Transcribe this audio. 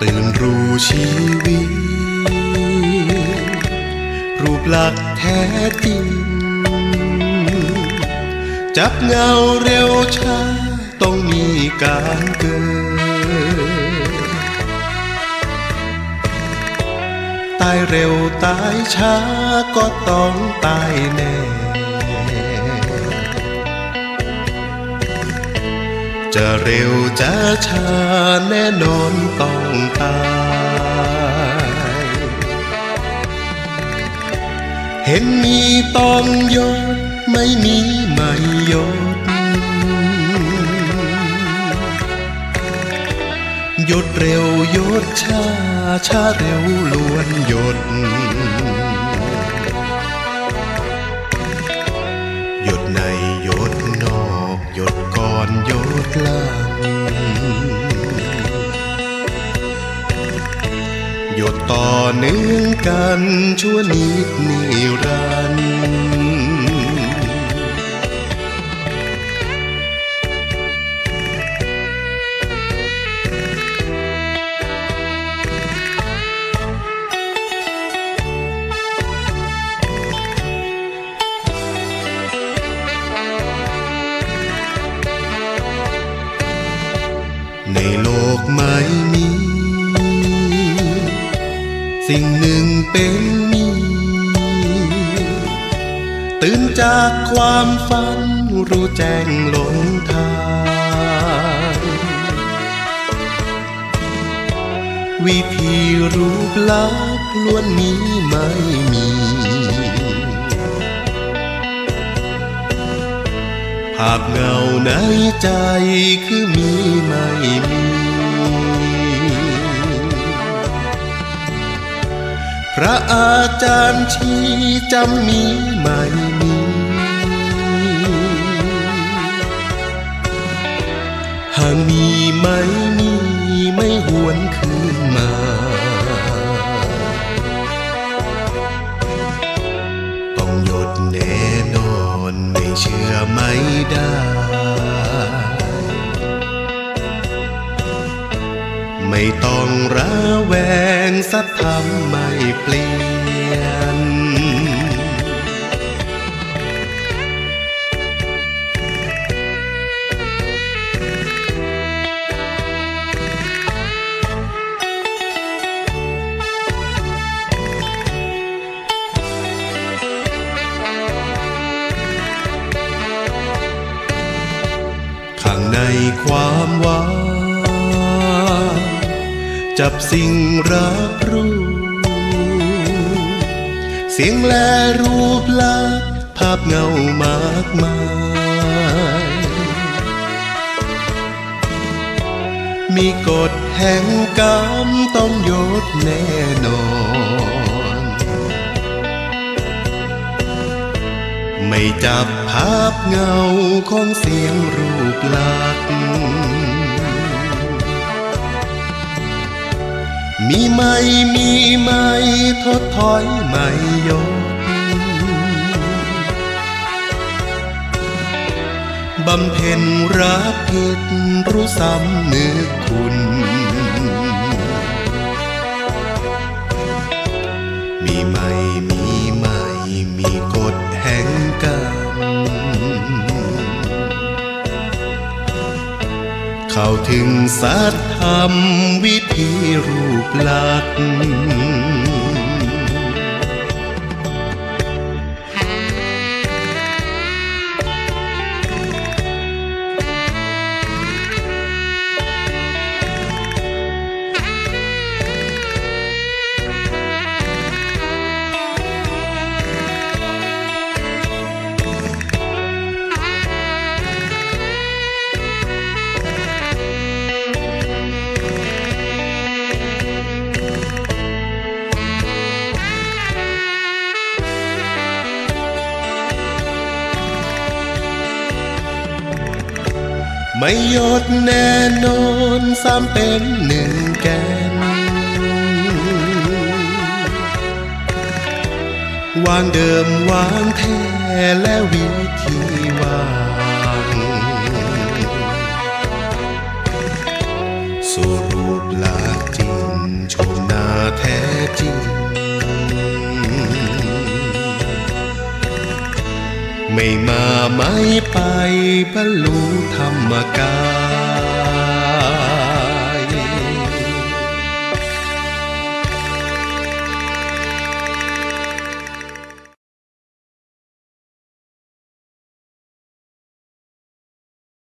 ตื่นรู้ชีวิต รูปลักษ์แท้จริง จับเงาเร็วช้าต้องมีการเกิด ตายเร็วตายช้าก็ต้องตายแน่ จะเร็วจะช้าแน่นอนต้องตาย เห็นมีต้องยศไม่มีไม่ยศยศเร็วยศช้าช้าเร็วล้วนยศ อนหยดลางหยดต่อเนื่องกันชั่วนิดนิรันดร์ ในโลกไม่มี สิ่งหนึ่งเป็นมี ตื่นจากความฝันรู้แจ้งหลงทาง วิธีรูปลักษณ์ล้วนมีไม่มีภาพเงา ในใจคือมีไม่มี พระอาจารย์ชี้จำมีไม่มี หากมีไม่มีไม่หวนคืนมาต้องหยดแน่นอนไม่เชื่อไม่ได้ แวงสัทธรรมไม่เปลี่ยน ข้างในความว่าง จับสิ่งรับรู้ เสียงและรูปลักษณ์ภาพเงามากมาย มีกฎแห่งกรรมต้องยดแน่นอน ไม่จับภาพเงาของเสียงรูปลักษณ์ มีไม่มีไม่ทดถอยไม่ยกบำเพ็ญรักผิดรู้สำนึกคุณ มีไม่มีไม่มีกฎแห่งกรรม เข้าถึงสัตธรรมวิธีรูปลักษณ์ ไม่ยดแน่นอนสามเป็นหนึ่งแกนวางเดิมวางแท้และวิธีวาง สรุปหลักจริงชม ไม่มาไม่ไปบรรลุธรรมกาย